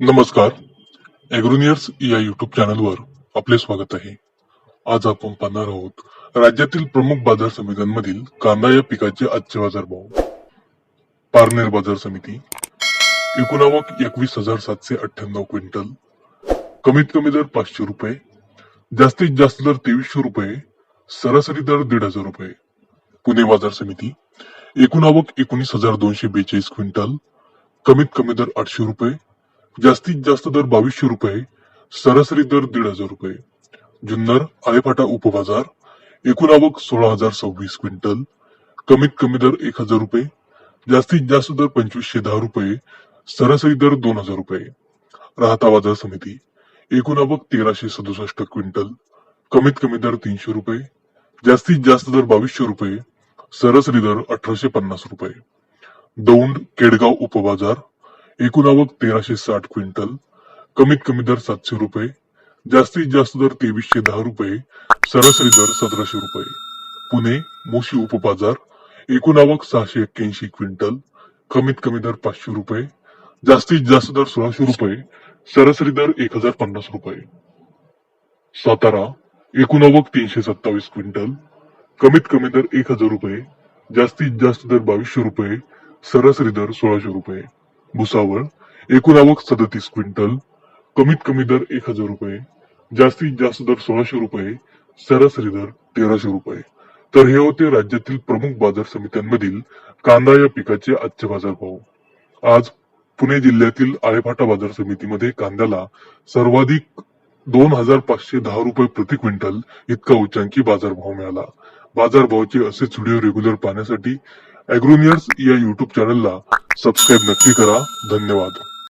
नमस्कार. ॲग्रोनियर्स या युट्यूब चॅनलवर आपले स्वागत आहे. आज आपण पाहणार आहोत राज्यातील प्रमुख बाजार समित्यांमधील कांदा या पिकाचे आजचे बाजारभाव. पारनेर बाजार समिती एकूण आवक एकवीस हजार सातशे अठ्ठ्याण्णव क्विंटल कमीत कमी दर पाचशे रुपये जास्तीत जास्त दर तेवीसशे रुपये सरासरी दर दीड हजार रुपये. पुणे बाजार समिती एकूण आवक एकोणीस हजार दोनशे बेचाळीस क्विंटल कमीत कमी दर आठशे रुपये जास्तीत जास्त दर बावीसशे रुपये सरासरी दर दीड हजार रुपये. जुन्नर आळेफाटा उपबाजार एकूण आवक सोळा हजार सव्वीस क्विंटल कमीत कमी दर एक हजार रुपये जास्तीत जास्त दर पंचवीसशे दहा रुपये सरासरी दर दोन हजार रुपये. राहता बाजार समिती एकूण आवक तेराशे सदुसष्ट क्विंटल कमीत कमी दर तीनशे रुपये जास्तीत जास्त दर बावीसशे रुपये सरासरी दर अठराशे पन्नास रुपये. दौंड केडगाव उपबाजार एकूण आवक तेराशे साठ क्विंटल कमीत कमी दर सातशे रुपये जास्तीत जास्त दर तेवीसशे दहा रुपये सरासरी दर सतराशे रुपये. पुणे मोशी उपबाजार एकूण आवक सहाशे एक्क्याऐंशी क्विंटल कमीत कमी दर पाचशे रुपये जास्तीत जास्त दर सोळाशे रुपये सरासरी दर एक हजार पन्नास रुपये. सातारा एकूण आवक तीनशे सत्तावीस क्विंटल कमीत कमी दर एक हजार रुपये जास्तीत जास्त दर बावीसशे रुपये सरासरी दर सोळाशे रुपये. भुसावळ एकूण आवक सदतीस क्विंटल कमीत कमी दर एक हजार रुपये जास्तीत जास्त दर सोळाशे रुपये सरासरी दर तेराशे रुपये. तर हे होते राज्यातील प्रमुख बाजार समित्यांमधील कांदा या पिकाचे आजचे बाजारभाव. आज पुणे जिल्ह्यातील आळेफाटा बाजार समितीमध्ये कांद्याला सर्वाधिक दोन हजार पाचशे दहा रुपये प्रति क्विंटल इतका उच्चांकी बाजारभाव मिळाला. बाजारभावाचे असेच व्हिडिओ रेग्युलर पाहण्यासाठी अॅग्रोनियर्स या युट्यूब चॅनलला सबस्क्राईब नक्की करा. धन्यवाद.